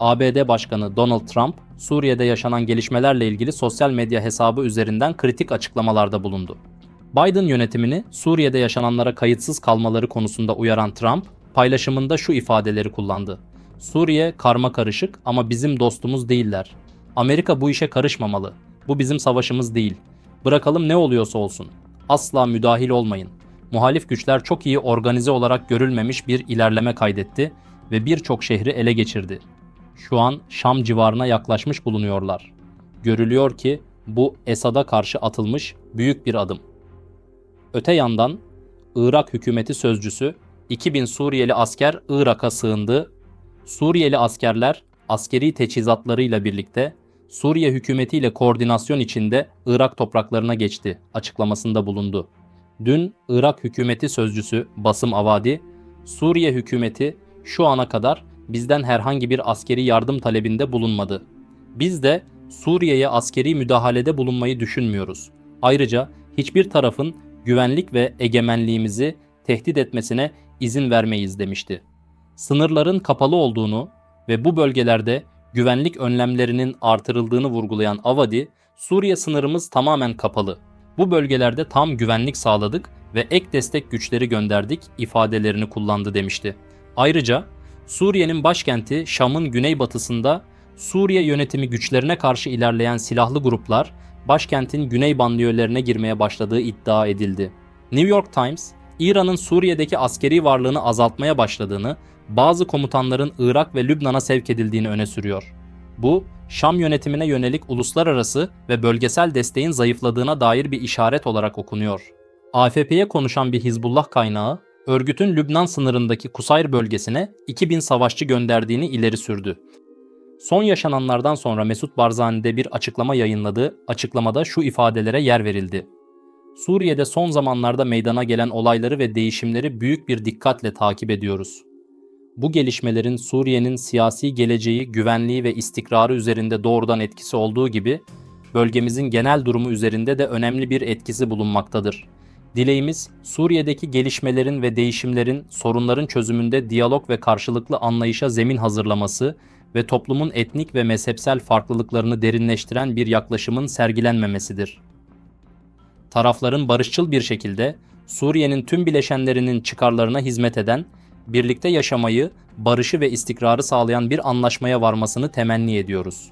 ABD Başkanı Donald Trump, Suriye'de yaşanan gelişmelerle ilgili sosyal medya hesabı üzerinden kritik açıklamalarda bulundu. Biden yönetimini Suriye'de yaşananlara kayıtsız kalmaları konusunda uyaran Trump, paylaşımında şu ifadeleri kullandı. Suriye karma karışık ama bizim dostumuz değiller. Amerika bu işe karışmamalı. Bu bizim savaşımız değil. Bırakalım ne oluyorsa olsun. Asla müdahil olmayın. Muhalif güçler çok iyi organize olarak görülmemiş bir ilerleme kaydetti ve birçok şehri ele geçirdi. Şu an Şam civarına yaklaşmış bulunuyorlar. Görülüyor ki bu Esad'a karşı atılmış büyük bir adım. Öte yandan Irak hükümeti sözcüsü 2000 Suriyeli asker Irak'a sığındı. Suriyeli askerler askeri teçhizatlarıyla birlikte Suriye hükümetiyle koordinasyon içinde Irak topraklarına geçti açıklamasında bulundu. Dün Irak hükümeti sözcüsü Basım Avadi, Suriye hükümeti şu ana kadar bizden herhangi bir askeri yardım talebinde bulunmadı. Biz de Suriye'ye askeri müdahalede bulunmayı düşünmüyoruz. Ayrıca hiçbir tarafın güvenlik ve egemenliğimizi tehdit etmesine izin vermeyiz demişti. Sınırların kapalı olduğunu ve bu bölgelerde güvenlik önlemlerinin artırıldığını vurgulayan Avadi, Suriye sınırımız tamamen kapalı. Bu bölgelerde tam güvenlik sağladık ve ek destek güçleri gönderdik ifadelerini kullandı demişti. Ayrıca Suriye'nin başkenti Şam'ın güneybatısında Suriye yönetimi güçlerine karşı ilerleyen silahlı gruplar başkentin güney banliyölerine girmeye başladığı iddia edildi. New York Times, İran'ın Suriye'deki askeri varlığını azaltmaya başladığını, bazı komutanların Irak ve Lübnan'a sevk edildiğini öne sürüyor. Bu, Şam yönetimine yönelik uluslararası ve bölgesel desteğin zayıfladığına dair bir işaret olarak okunuyor. AFP'ye konuşan bir Hizbullah kaynağı, örgütün Lübnan sınırındaki Kusayr bölgesine 2000 savaşçı gönderdiğini ileri sürdü. Son yaşananlardan sonra Mesut Barzani'de bir açıklama yayınladı. Açıklamada şu ifadelere yer verildi. Suriye'de son zamanlarda meydana gelen olayları ve değişimleri büyük bir dikkatle takip ediyoruz. Bu gelişmelerin Suriye'nin siyasi geleceği, güvenliği ve istikrarı üzerinde doğrudan etkisi olduğu gibi bölgemizin genel durumu üzerinde de önemli bir etkisi bulunmaktadır. Dileğimiz Suriye'deki gelişmelerin ve değişimlerin sorunların çözümünde diyalog ve karşılıklı anlayışa zemin hazırlaması ve toplumun etnik ve mezhepsel farklılıklarını derinleştiren bir yaklaşımın sergilenmemesidir. Tarafların barışçıl bir şekilde Suriye'nin tüm bileşenlerinin çıkarlarına hizmet eden, birlikte yaşamayı, barışı ve istikrarı sağlayan bir anlaşmaya varmasını temenni ediyoruz.